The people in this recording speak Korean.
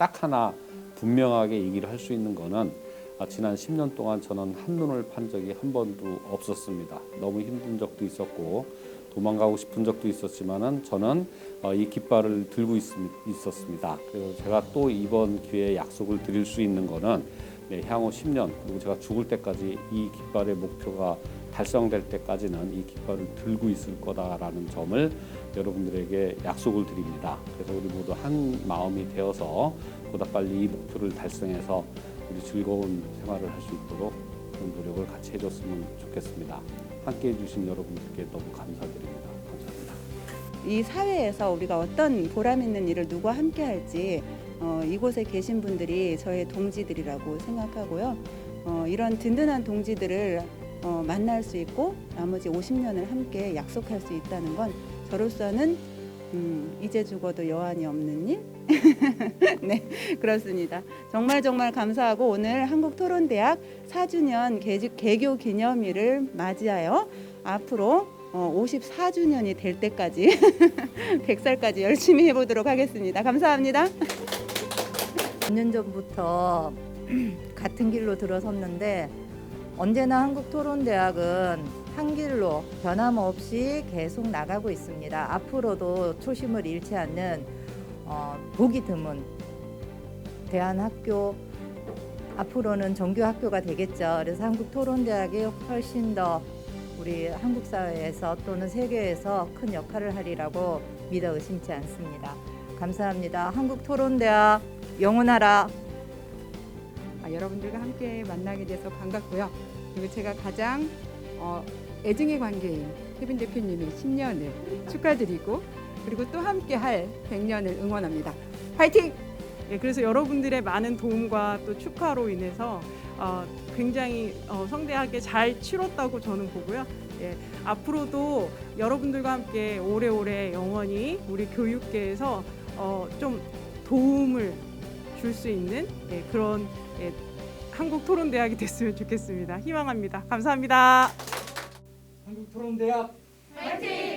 하나 분명하게 얘기를 할 수 있는 거는 아, 지난 10년 동안 저는 한눈을 판 적이 한 번도 없었습니다. 너무 힘든 적도 있었고 도망가고 싶은 적도 있었지만은 저는 어, 이 깃발을 들고 있, 있었습니다. 그래서 제가 또 이번 기회에 약속을 드릴 수 있는 거는 네, 향후 10년 그리고 제가 죽을 때까지 이 깃발의 목표가 달성될 때까지는 이 깃발을 들고 있을 거다라는 점을 여러분들에게 약속을 드립니다. 그래서 우리 모두 한 마음이 되어서 보다 빨리 이 목표를 달성해서 우리 즐거운 생활을 할 수 있도록 그런 노력을 같이 해줬으면 좋겠습니다. 함께 해주신 여러분들께 너무 감사드립니다. 감사합니다. 이 사회에서 우리가 어떤 보람 있는 일을 누구와 함께 할지 어, 이곳에 계신 분들이 저의 동지들이라고 생각하고요. 어, 이런 든든한 동지들을 어, 만날 수 있고 나머지 50년을 함께 약속할 수 있다는 건 저로서는 음, 이제 죽어도 여한이 없는 일? 네, 그렇습니다. 정말 정말 감사하고 오늘 한국토론대학 4주년 개, 개교 기념일을 맞이하여 앞으로 어, 54주년이 될 때까지 100살까지 열심히 해보도록 하겠습니다. 감사합니다. 5년 전부터 같은 길로 들어섰는데 언제나 한국토론대학은 한 길로 변함없이 계속 나가고 있습니다. 앞으로도 초심을 잃지 않는 어, 보기 드문 대한학교 앞으로는 정규 학교가 되겠죠. 그래서 한국토론대학이 훨씬 더 우리 한국 사회에서 또는 세계에서 큰 역할을 하리라고 믿어 의심치 않습니다. 감사합니다. 한국토론대학 영원하라. 아, 여러분들과 함께 만나게 돼서 반갑고요. 그리고 제가 가장 어, 애증의 관계인 케빈 대표님의 10년을 축하드리고 그리고 또 함께 할 100년을 응원합니다. 파이팅! 예, 그래서 여러분들의 많은 도움과 또 축하로 인해서 어, 굉장히 어, 성대하게 잘 치렀다고 저는 보고요. 예, 앞으로도 여러분들과 함께 오래오래 영원히 우리 교육계에서 어, 좀 도움을 줄 수 있는 예, 그런 예, 한국 토론 대학이 됐으면 좋겠습니다. 희망합니다. 감사합니다. 한국 토론 대학 화이팅!